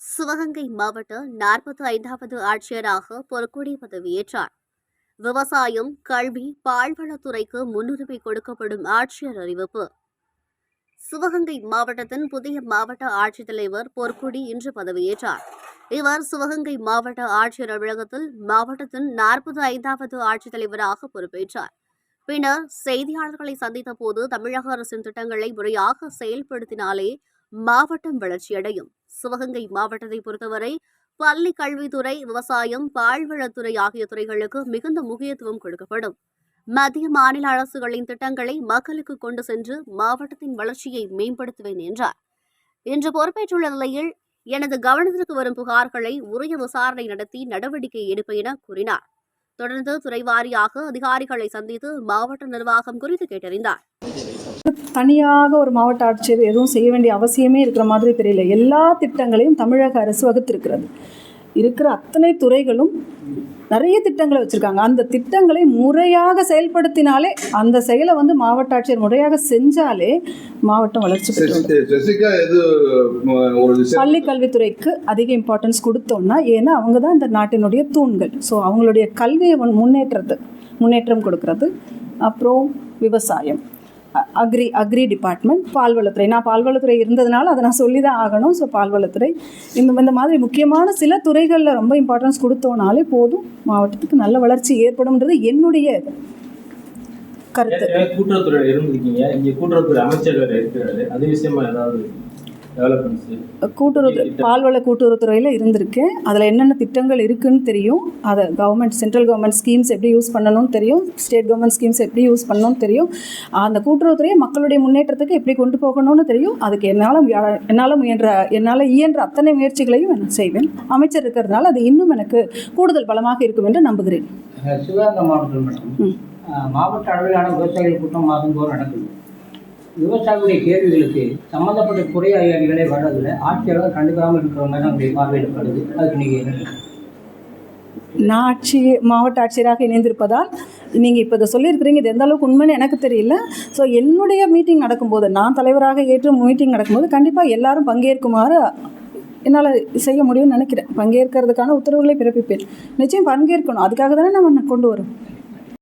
சிவகங்கை மாவட்ட நாற்பத்தி ஐந்தாவது ஆட்சியராக பொற்கொடி பதவியேற்றார். விவசாயம் கல்வி பால்வளத்துறைக்கு முன்னுரிமை கொடுக்கப்படும் ஆட்சியர் அறிவிப்பு. சிவகங்கை மாவட்டத்தின் புதிய மாவட்ட ஆட்சித்தலைவர் பொற்கொடி இன்று பதவியேற்றார். இவர் சிவகங்கை மாவட்ட ஆட்சியர் அலுவலகத்தில் மாவட்டத்தின் நாற்பத்தி ஐந்தாவது ஆட்சித்தலைவராக பொறுப்பேற்றார். பின்னர் செய்தியாளர்களை சந்தித்த போது தமிழக அரசின் திட்டங்களை முறையாக செயல்படுத்தினாலே மாவட்டம் வளர்ச்சியடையும். சிவகங்கை மாவட்டத்தை பொறுத்தவரை பள்ளி கல்வித்துறை விவசாயம் பால்வளத்துறை ஆகிய துறைகளுக்கு மிகுந்த முக்கியத்துவம் கொடுக்கப்படும். மத்திய மாநில அரசுகளின் திட்டங்களை மக்களுக்கு கொண்டு சென்று மாவட்டத்தின் வளர்ச்சியை மேம்படுத்துவேன் என்றார். இன்று பொறுப்பேற்றுள்ள நிலையில் எனது கவனத்திற்கு வரும் புகார்களை உரிய விசாரணை நடத்தி நடவடிக்கை எடுப்பேன் என கூறினார். தொடர்ந்து துறை வாரியாக அதிகாரிகளை சந்தித்து மாவட்ட நிர்வாகம் குறித்து கேட்டறிந்தார். தனியாக ஒரு மாவட்ட ஆட்சியர் எதுவும் செய்ய வேண்டிய அவசியமே இருக்கிற மாதிரி தெரியல. எல்லா திட்டங்களையும் தமிழக அரசு வகுத்திருக்கிறது. இருக்கிற அத்தனை துறைகளும் நிறைய திட்டங்களை வச்சுருக்காங்க. அந்த திட்டங்களை முறையாக செயல்படுத்தினாலே அந்த செயலை வந்து மாவட்ட ஆட்சியர் முறையாக செஞ்சாலே மாவட்டம் வளர்ச்சி பள்ளி கல்வித்துறைக்கு அதிக இம்பார்ட்டன்ஸ் கொடுத்தோம்னா ஏன்னா அவங்க தான் இந்த நாட்டினுடைய தூண்கள். ஸோ அவங்களுடைய கல்வியை முன்- முன்னேற்றத்து முன்னேற்றம் கொடுக்கறது. அப்புறம் விவசாயம். அக்ரி அக்ரி டிபார்ட்மெண்ட் பால்வளத்துறை. நான் பால்வளத்துறை இருந்ததுனால அதை நான் சொல்லி தான் ஆகணும். ஸோ பால்வளத்துறை. இந்த இந்த மாதிரி முக்கியமான சில துறைகளில் ரொம்ப இம்பார்ட்டன்ஸ் கொடுத்தோனாலே போதும். மாவட்டத்துக்கு நல்ல வளர்ச்சி ஏற்படும்ன்றது என்னுடைய கருத்து. கூட்டுறவுத்துறையில் இருந்திருக்கீங்க? இங்கே கூட்டுறவுத்துறை அமைச்சர் இருக்கிறாரு. அது விஷயமா ஏதாவது கூட்டுறவு பால்வள கூட்டுறவுத்துறையில் இருந்திருக்கேன் அதில் என்னென்ன திட்டங்கள் இருக்குன்னு தெரியும். அதை கவர்மெண்ட் சென்ட்ரல் கவர்மெண்ட் ஸ்கீம்ஸ் எப்படி யூஸ் பண்ணணும்னு தெரியும். ஸ்டேட் கவர்மெண்ட் ஸ்கீம்ஸ் எப்படி யூஸ் பண்ணணும்னு தெரியும். அந்த கூட்டுறவுத்துறையை மக்களுடைய முன்னேற்றத்துக்கு எப்படி கொண்டு போகணும்னு தெரியும். அதுக்கு என்னால் என்னால் முயன்ற என்னால் இயன்ற அத்தனை முயற்சிகளையும் நான் செய்வேன். அமைச்சர் இருக்கிறதுனால அது இன்னும் எனக்கு கூடுதல் பலமாக இருக்கும் என்று நம்புகிறேன். மாவட்ட அளவிலான விவசாயிகள் கூட்டம் மாதந்தோறும் நடக்குது. விவசாயிகளுடைய கேள்விகளுக்கு சம்மந்தப்பட்ட துறை அதிகாரிகளே வர்றதில்ல ஆட்சியாளர் கண்டுக்காமல் இருக்கிற மாதிரி நம்முடைய பார்வையிடப்படுது அதுக்கு நீங்கள் நான் ஆட்சி மாவட்ட ஆட்சியராக இணைந்திருப்பதால் நீங்கள் இப்போ இதை சொல்லியிருக்கிறீங்க இது எந்த அளவுக்கு உண்மைன்னு எனக்கு தெரியல. ஸோ என்னுடைய மீட்டிங் நடக்கும்போது நான் தலைவராக ஏற்று மீட்டிங் நடக்கும்போது கண்டிப்பாக எல்லாரும் பங்கேற்குமாறு என்னால் செய்ய முடியும்னு நினைக்கிறேன். பங்கேற்கிறதுக்கான உத்தரவுகளை பிறப்பிப்பேன். நிச்சயம் பங்கேற்கணும். அதுக்காக தானே நம்ம கொண்டு வரோம்.